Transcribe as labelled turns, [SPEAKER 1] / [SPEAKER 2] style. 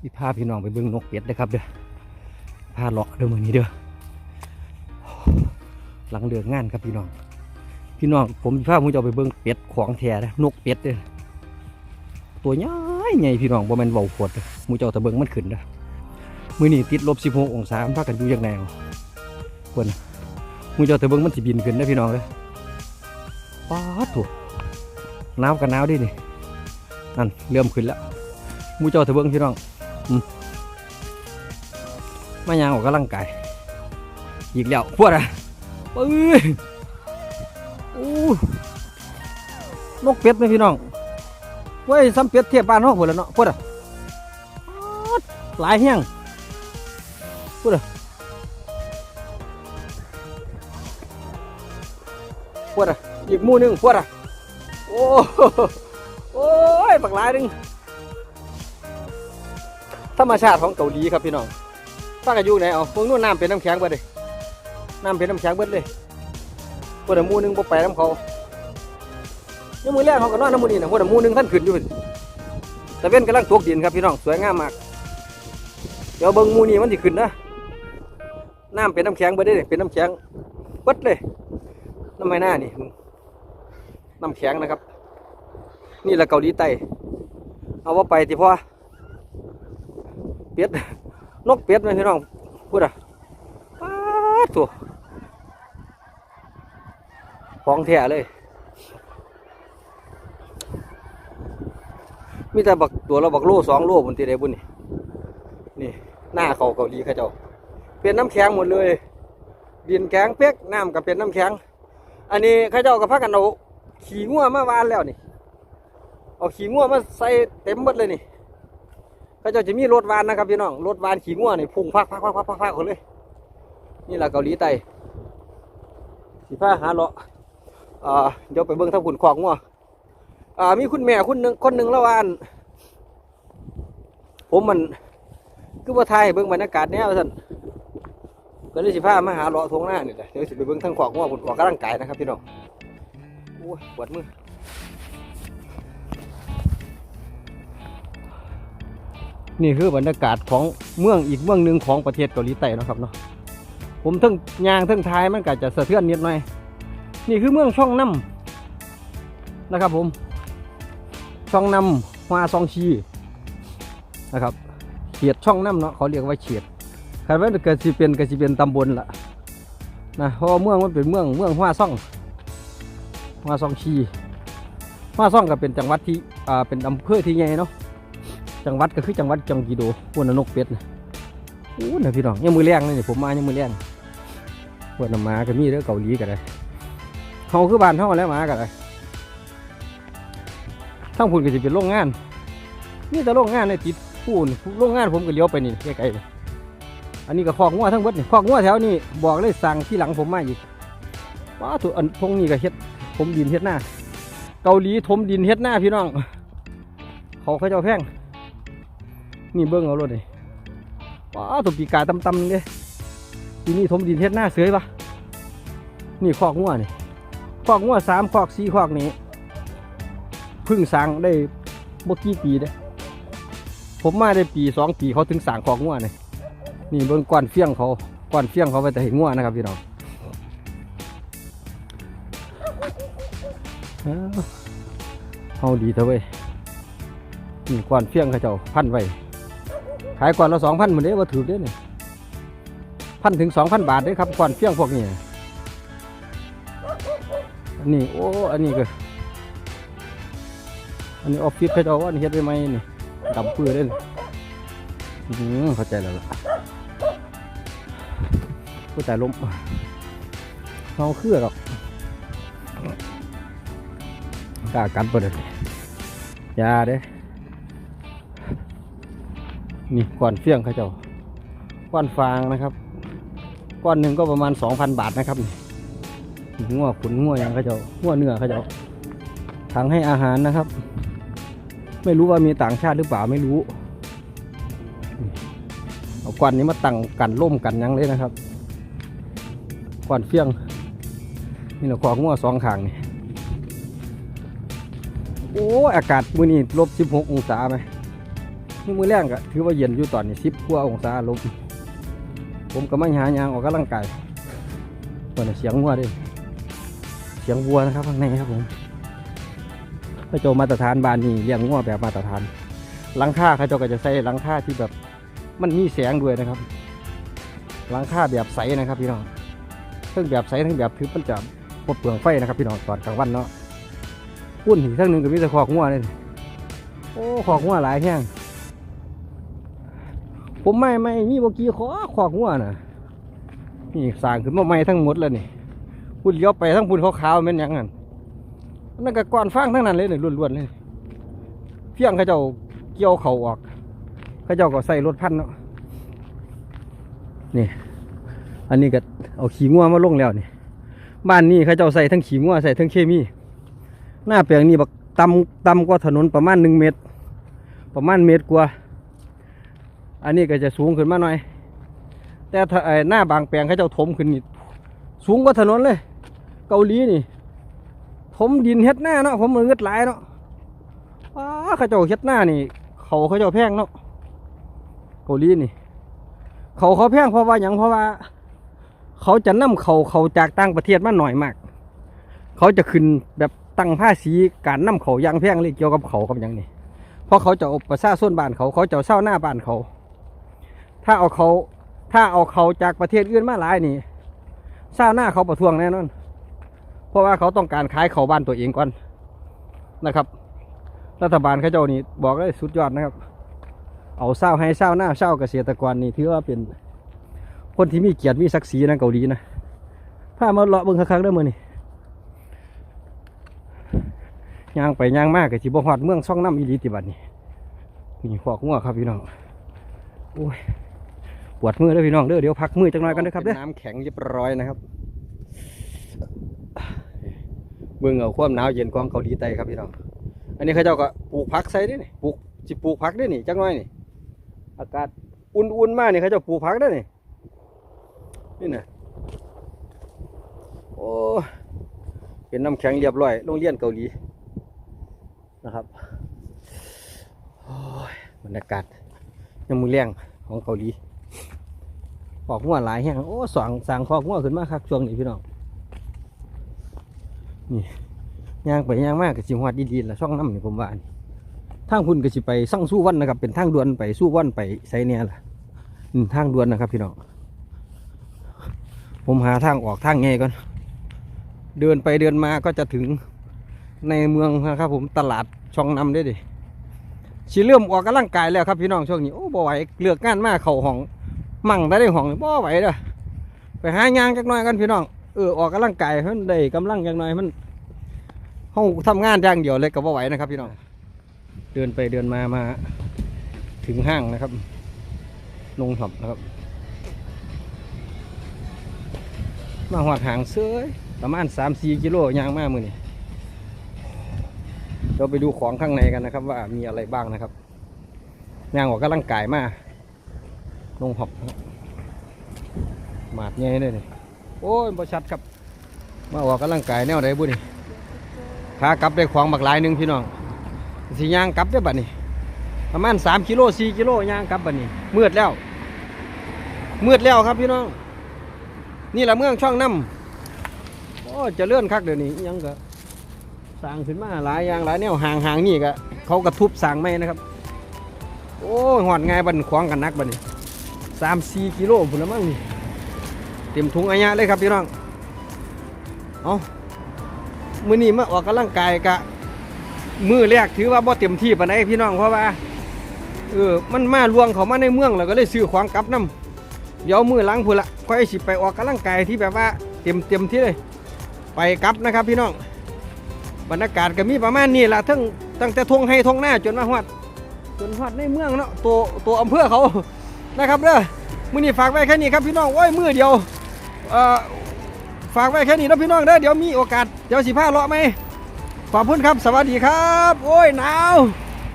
[SPEAKER 1] พี่พาพี่น้องไปเบิ่งนกเป็ดนะครับเด้อพาเลาะเด้อมือนี้เด้อหลังเลิกงานครับพี่น้อง พี่น้องผมพาผมจะเอไปเบิ่งเป็ดของแท้นะนกเป็ดเด้อตัวใหญ่ใหญ่พี่น้องบ่แม่นเว้าขวดเด้อหมูเจ้าตะเบิงมันขึ้นเด้อมือนี้ติดลบ16องศามันพากันอยู่จังได๋เอาเพิ่นมูเจ้าตะเบิงมันสิบินขึ้นเด้อพี่น้องเด้อป๊าดถูหนาวกันนาวดินี่นั่นเริ่มขึ้นแล้วมูเจ้าตะเบิงพี่น้อง มายางออกกำลังกายอีกแล้วปวดอะปื้ยอู้นกเป็ดไหมพี่น้องเว้ยซ้ำเป็ดเทียบบ้านห้องหมดแล้วเนาะปวดอะหลายแห้งปวดอะปวดอะอีกมู่นึงปวดอะโอ้โหโอ้ยบักหลายหนึง ธรรมชาติของเกาหลีครับพี่น้องป้ากันอยู่ไหนเอาพวกนู้นน้ำเป็นน้ำแข็งเบิดเลยน้ำเป็นน้ำแข็งเบิดเลยพวกดยวหมูนึงบ่ไปน้ำเขานี่มือแรกเขาก็นอนน้ำมูนี่นะพวกดยวหมูนึงท่านขึ้นอยู่พุ่นแต่เว้นกำลังตกดินครับพี่น้องสวยงามมาก เดี๋ยวเบิ้งมูนี่มันสิขึ้นนะน้ำเป็นน้ำแข็งเบิดเลยเป็นน้ำแข็งเบิดเลยน้ำไม่น่านี่น้ำแข็งนะครับ นี่แหละเกาหลีใต้เอาว่าไปที่พ่อ เป็ดนกเป็ดไหมพี่น้องพูดอะป๊าตัวของแท้เลย มีแต่บักตัวเราบักโลสองโลบนตีได้บุญนี่นี่ หน้าเขาเกาหลีเขาเจ้า เป็นน้ำแข็งหมดเลย ดินแข็งเป๊กน้ำก็เป็นน้ำแข็ง อันนี้เขาเจ้าก็พักกันเอาขี่งัวมาวานแล้วนี่ เอาขี่งัวมาใส่เต็มหมดเลยนี่ ก็จะจะมีรถวานนะครับพี่น้องรถวานขี่ง่วนี่พุ่งพักพักพักพักพักพักคนเลย นี่แหละเกาหลีใต้สีฟ้าหาเลาะอ่าเดี๋ยวไปเบิ่งทางขุนขวางง่วอ่ามีคุณแม่คุณหนึ่งคนหนึ่งละวาอันผมมันคือว่าไทยเบิ่งบรรยากาศแนวท่นก็เลยสิพามาหาเลาะทงหน้านี่แหละเดี๋ยวสิไปเบิ่งทางขวางง่วขุนขวางกำลังกายนะครับพี่น้องโอ้ยปวดมือ นี่คือบรรยากาศของเมืองอีกเมืองหนึ่งของประเทศเกาหลีใต้นะครับเนาะผมทั้งยางทั้งท้ายมันก็จะสะเทือนนิดหน่อย นี่คือเมืองช่องน้ำนะครับ ผม ช่องน้ำฮวาซองชีนะครับเขียดช่องน้ำเนาะเขาเรียกว่าเขียดคันว่าเกิดสิเป็นเก็สิเป็นตำบลละนะเพราะเมืองมันเป็นเมืองเมืองฮวาซ่องฮวาซองชีฮวาซ่องก็เป็นจังหวัดที่อ่าเป็นอำเภอที่ใหญ่เนาะ จังหวัดก็คือจังหวัดจังกีโดพวกนนกเป็ดนะโอ้นะพี่น้องยังมือแรงเลยนี่ผมมายังมือแรงพวกน้ำมาก็มีเด้อเกาหลีกันเลยเขาคือบ้านเขาแล้วมากันเลยทั้งพุ่นก็จะเป็นโรงงานนี่แต่โรงงานในติดพูนโรงงานผมก็เลี้ยวไปนี่ใกล้ๆอันนี้ก็คอกงัวทั้งเบิดนี่คอกงัวแถวนี้บอกเลยสั่งที่หลังผมมาอีกว้าตัวอันพงนี้ก็เฮ็ดผมดินเฮ็ดหน้า เกาหลีถมดินเฮ็ดหน้าพี่น้องเขาเขาเจ้าแพง นี่เบิ้งเอารถเลยว้าวตัวปีกาตำๆเลยทีนี่ถมดินเฮ็ดหน้าเสือยปะนี่คอกงัวนี่คอกงัวสามคอกสี่คอกนี้พึ่งสร้างได้บ่กี่ปีเด้ผมมาได้ปีสองปีเขาถึงสร้างคอกงัวนี่นี่เบิ้งก้อนเฟี้ยงเขาก้อนเฟี้ยงเขาไปแต่เห็นงัวนะครับพี่น้องเอาดีเถอะเว้ยนี่ก้อนเฟี้ยงเขาเจ้าพันไว้ ขายก้อนละสองพันเหมือนเด้ว่าถือเด้เนี่ยพันถึงสองพันบาทเด้ครับก้อนเฟี้ยงพวกนี้อันนี้โอ้อันนี้ก็อันนี้ออฟฟิศเขาเจ้าว่าอันเฮ็ดไว้ไหมนี่ดำเปื้อเด้นอื้อหือเข้าใจแล้วล่ะผู้แต่ล้มเขาเครือหรอกกล้ากันปะเด้อยาเด้ นี่ก้อนเฟี้ยงเขาเจ้าก้อนฟางนะครับ ก้อนหนึ่งก็ประมาณสองพันบาทนะครับนี่งัวขุนงัวอย่างเขาเจ้างัวเนื้อเขาเจ้าถังให้อาหารนะครับ ไม่รู้ว่ามีต่างชาติหรือเปล่าไม่รู้เอาก้อนนี้มาตั้งกันร่มกันยังเลยนะครับก้อนเฟี้ยงนี่เราของงัวสองขางนี่โอ้อากาศมื้อนี้ลบสิบหกองศาไหม นี่มือแรงก็ถือว่าเย็นอยู่ตอนนี้สิบกว่าองศาลบผมก็ไม่หายางออกกำลังกายตอนนี้เสียงวัวด้วยเสียงวัวนะครับข้างในครับผมพระเจ้ามาตรฐานบ้านนี่เลี้ยงวัวแบบมาตรฐานหลังคาเขาเจ้าก็จะใส่หลังคาที่แบบมันมีแสงด้วยนะครับหลังคาแบบใสนะครับพี่น้องทั้งแบบใสทั้งแบบทึบมันจะปดเปลืองไฟนะครับพี่น้องตอนกลางวันเนาะพุ่นอีกทั้งหนึ่งก็มีแต่ขอกงัวเลยโอ้ขอกงัวหลายแท่ง ผมไม่ไม่มีเมื่อกี้ขอขอกงัวน่ะนี่สร้างขึ้นมาใหม่ทั้งหมดแล้วนี่พุ่นเลี้ยวไปทั้งพุ่นขาวๆแม่นหยังงั้นนั่นก็ก้อนฟางทั้งนั้นเลยนี่ล้วนๆเลยเพียงเขาเจ้าเกี่ยวเขาออกเขาเจ้าก็ใส่รถพันเนาะนี่ อันนี้ก็เอาขี้งัวมาลงแล้วนี่บ้านนี้เขาเจ้าใส่ทั้งขี้งัวใส่ทั้งเคมี หน้าแปลงนี้บักต่ำต่ำกว่าถนนประมาณหนึ่งเมตร ประมาณเมตรกว่า อันนี้ก็จะสูงขึ้นมาหน่อย แต่หน้าบางแปลงเขาเจ้าถมขึ้นนี่สูงกว่าถนนเลย เกาหลีนี่ถมดินเฮ็ดหน้าเนาะผมมือเงิดหลายเนาะว้าเขาเจ้าเฮ็ดหน้านี่ เขาเขาเจ้าแพงเนาะเกาหลีนี่ เขาเขาแพงเพราะว่าอย่างเพราะว่า เขาจะนำเขาเขาจากต่างประเทศมาหน่อยมาก เขาจะขึ้นแบบตั้งภาษีการนำเขาอยางแพงเลยเกี่ยวกับเขากับอย่างนี้เพราะเขาจะอาประชาชนบ้านเขาเขาจะเอาเช่าหน้าบ้านเขา ถ้าเอาเขาถ้าเอาเขาจากประเทศอื่นมาหลายนี่เช่าหน้าเขาประท้วงแน่นอน เพราะว่าเขาต้องการขายเขาบ้านตัวเองก่อนนะครับ รัฐบาลเขาเจ้านี่บอกเลยสุดยอดนะครับ เอาเศร้าให้เศร้าหน้าเศร้าเกษตรกรนี่ถือว่าเป็นคนที่มีเกียรติมีศักดิ์ศรีนะเกาหลีนะพามาเลาะเบิ่งคักๆเด้อมื้อนี้ย่างไปย่างมากก็สิบ่ฮอดเมืองซ่องน้ำอีลีติบัดนี้นี่ขอกงัวครับพี่น้องโอ้ย ปวดมือเด้อพี่น้องเด้อเดี๋ยวพักมือจังหน่อยกันเด้อครับเด้อน้ำแข็งเรียบร้อยนะครับเบิ่งเอาความหนาวเย็นของเกาหลีใต้ครับพี่น้องอันนี้เขาเจ้าก็ปลูกผักใส่เด้อนี่ปลูกสิปลูกผักเด้อนี่จังหน่อยนี่ อากาศอุ่นๆมากนี่เขาเจะปลูกผักได้อนี่นี่นะโอ้เป็นน้ำแข็งเรียบร้อยโรงเรียนเกาหลีนะครับโอ้ยบรรยากาศยังมือแรงของเกาหลี ขอกหัวหลายแห้งโอ้สว่งสางขอกหัวขึ้นมาคักช่วงนี้พี่น้องนี่ย่างไปย่างมากกับจิหวัดดีๆละช่องน้ำนี่ผมว่านี่ทางคุณก็สิไปสั่งสู้วันนะครับ เป็นทางด่วนไปสู้วันไปไซเนี่ยล่ะทางด่วนนะครับ พี่น้องผมหาทางออกทางไงก่อนเดินไปเดินมาก็จะถึงในเมืองนะครับ ผมตลาดช่องน้ำได้ดิสิเริ่มออกกำลังกายแล้วครับพี่น้องช่วงนี้โอ้บ่ไหวเลือกงานมากเข่าห้อง มั่งได้ได้ห้องบ่ไหวเด้อไปหายางจักหน่อยกันพี่น้องเออออกกำลังกายมันได้กำลังจักหน่อยมันห้องทำงานอย่างเดียวเลยก็บ่ไหวนะครับพี่น้องเดินไปเดินมามาถึงห้างนะครับลงหับนะครับ มาหอดหางเสื้อยประมาณสามสี่กิโลยางมากมือนี่เราไปดูของข้างในกันนะครับ ว่ามีอะไรบ้างนะครับยางออกกำลังกายมาก ลงหับหมาดแง่เลยนี่โอ้ยบชัดครับ มาออกกำลังกายแนวไหนบุนี่ขากลับได้ของบักหลายหนึ่งพี่น้องสีย่างกลับได้บัดนี้ประมาณสามกิโลสี่กิโลย่างกลับบัดนี้มืดแล้ว มืดแล้วครับพี่น้อง นี่แหละเมืองช่องน้ำโอ้จะเลื่อนคักเดี๋ยวนี้ยังก็สร้างขึ้นมาหลายอย่างหลายแนวห่างห่างนี่ก็เขากระทุบสร้างไม่นะครับ โอ้หอดง่ายบันขวางกันนักบัดนี้ สามสี่กิโลพุ่นละมั้งนี่เต็มถุงอายะเลยครับพี่น้องเอามือนี้มาออกกำลังกายกะมือแรกถือว่าบ่เต็มที่ปานใดพี่น้องเพราะว่าเออมันมาลวงเขามาในเมืองแล้วก็เลยซื้อของกลับนํเดี๋ยวมือหลังพุ่นละค่อยสิไปออกกำลังกายที่แบบว่าเต็มเต็มที่เลย ไปกลับนะครับพี่น้องบรรยากาศก็มีประมาณนี้ละทั้งตั้งแต่ทงให้ทงหน้าจนมาฮอดจนฮอดในเมืองเนาะตัวตัวอำเภอเขา นะครับเด้อมือนี้ฝากไว้แค่นี้ครับพี่น้องโอ้ยมือเดียวเอ่อฝากไว้แค่นี้นะพี่น้องเด้อเดี๋ยวมีโอกาสเดี๋ยวสิพาเลาะไหมขอบคุณครับสวัสดีครับ โอ้ยหนาว